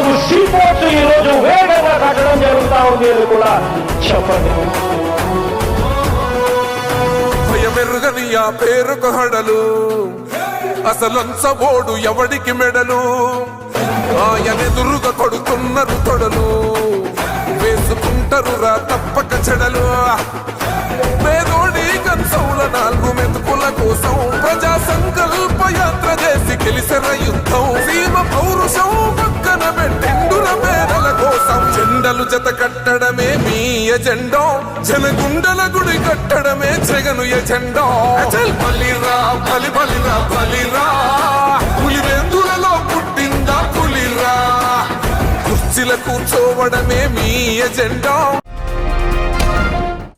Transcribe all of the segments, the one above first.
నాలుగు సీపోర్ట్స్ ఈ రోజు వేగంగా కట్టడం జరుగుతూ ఉంది అని కూడా చెప్పండి. మెరుగని ఆ పేరుకు హడలు. అసలంచబోడు ఎవడికి మెడలు? ఆయనెదురుగా కొడుతున్నారు తొడలు. వేసుకుంటారు రా తప్పక చెడలు. పేదోడి కంచౌల నాలుగు జెండలు జత కట్టడమే మీ ఎజెండా. జనగుండల గుడి కట్టడమే జగను ఎజెండా. అచల్ బలిరా బలి బలిరా. బలిరా పులివెందులలో పుట్టిందా పులిరా? కుర్చీల కూర్చోవడమే మీ ఎజెండా.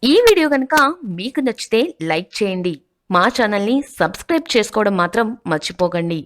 ఈ వీడియో కనుక మీకు నచ్చితే లైక్ చేయండి. మా ఛానల్ని సబ్స్క్రైబ్ చేసుకోవడం మాత్రం మర్చిపోకండి.